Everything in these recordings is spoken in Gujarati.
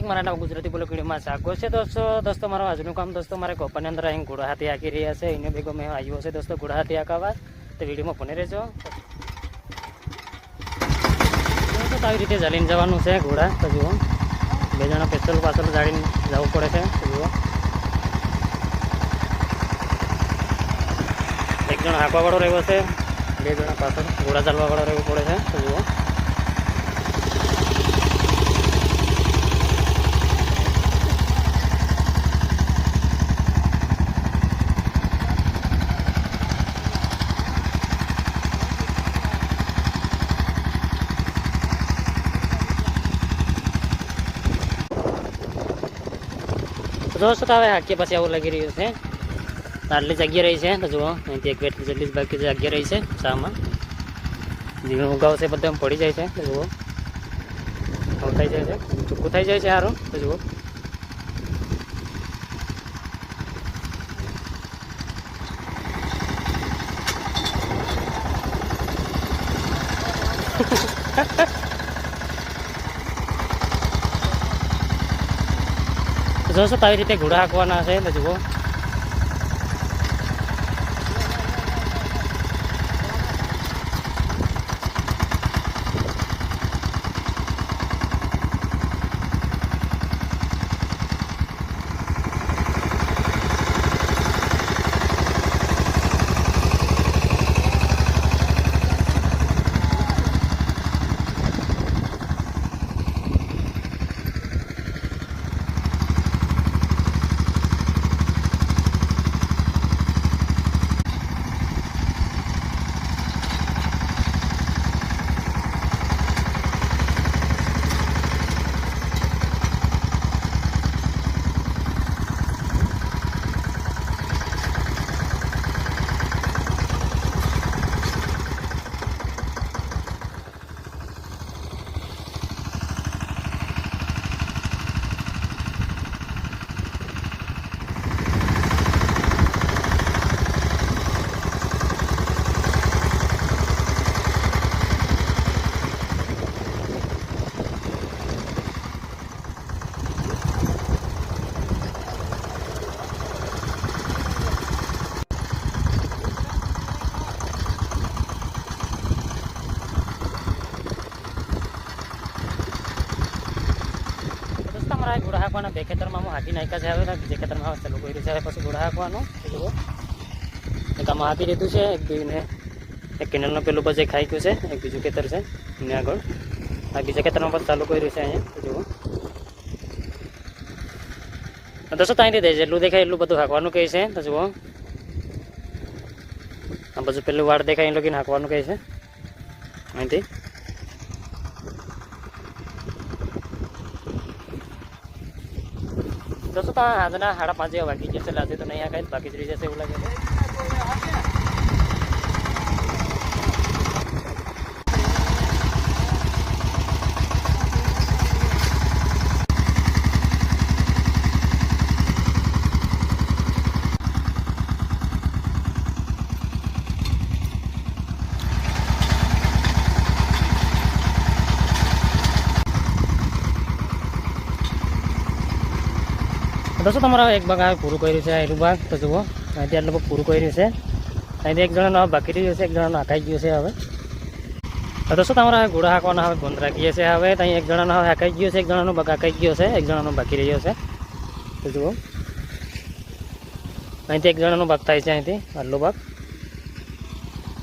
સ્વાભાવિક મારા નામ ગુજરાતી બોલો કીડીમાં સાગો છે દોસ્તો. દોસ્તો, મારો આજનું કામ દોસ્તો, મારે કોપાની અંદર અહીં ગુડાહાથી આકી રહ્યા છે. એને ભેગો મેં આવ્યો છે દોસ્તો, ઘોડા આકાવા તો વિડીયોમાં બને રહેજો. તો આવી રીતે ચાલીને જવાનું છે ઘોડા. તો જુઓ. બે જણા પેટ્રોલ પાછળ જાળીને જવું પડે છે. જુઓ. એક જણ હાંકવાવાળો રહ્યો છે. બે જણા પાછળ ઘોડા ચાલવાવાળો રહેવું પડે છે. જુઓ. દોસ્તો તો હવે હાકીએ પછી આવું લાગી રહ્યું છે. આટલી જગ્યા રહી છે, તો જુઓ, અહીંથી એક વેટ જેટલી બાકી જગ્યા રહી છે, શામાં. જીવન ઉગાવશે બધા પડી જાય છે, તો જુઓ. થઈ જાય છે ચૂકું થઈ જાય છે સારું તો જુઓ. તો જોશો તો આવી રીતે ઘોડા હાંકવાના છે તો જુઓ. અમારા ઘોડા બે ખેતરમાં હું હાકી નાખ્યા છે હવે ને બીજા ખેતરમાં હવે ચાલુ કર્યું છે, પછી ઘોડા હાંકવાનું. જુઓ. એક આમાં હાંકી દીધું છે, એક બીને એક કેનલનું પેલું પછી ખાઈ ગયું છે, એક બીજું ખેતર છે, એની આગળ. આ બીજા ખેતરમાં પણ ચાલુ કર્યું છે અહીંયા. જુઓ. તો દોસ્તો ત્યાંથી દે, જેટલું દેખાય એટલું બધું હાંકવાનું કહે છે. તો જુઓ. આ બધું પેલું વાડ દેખાય એ લોકોને હાંકવાનું કહે છે. અહીંથી. તો આજના સાડા પાંચે વાગી જશે લાગે તો નહીં આ કાંઈ બાકી જ રહી જશે એવું લાગે દોસ્તો તમારા એક ભાગ હવે પૂરું કર્યું છે આયલું ભાગ તો જુઓ અહીંથી આટલું ભાગ પૂરું કર્યું છે અહીંથી એક જણાનો હવે બાકી રહ્યું છે એક જણાનો હાંકાઈ ગયું છે હવે તો દોસ્તો તમારા હવે ઘોડા હાંકવાના હવે બંધ રાખીએ છીએ હવે ત્યાં એક જણાનો હવે હાંકાઈ ગયો છે એક જણાનો ભાગ હાંકાઈ ગયો છે એક જણાનો બાકી રહ્યો છે તો જુઓ અહીંથી એક જણાનો ભાગ થાય છે અહીંથી આટલો ભાગ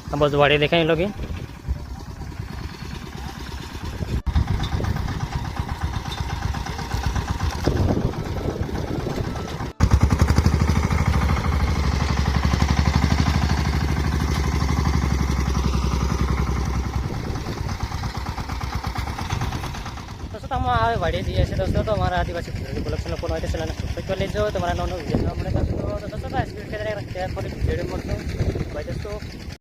આ બાજુ વાડી દેખાય એ લોકો દોસ્તો હવે વાડીએ જઈએ છીએ દોસ્તો તો અમારા આદિવાસી કલેક્શન પણ હોય તો ચેનલને સબસ્ક્રાઈબ કરી લેજો તમારા નવો નવો વીડિયો મળે દોસ્તો તો આ સ્પીડ કે ફરી વીડિયો મળતો બાય દોસ્તો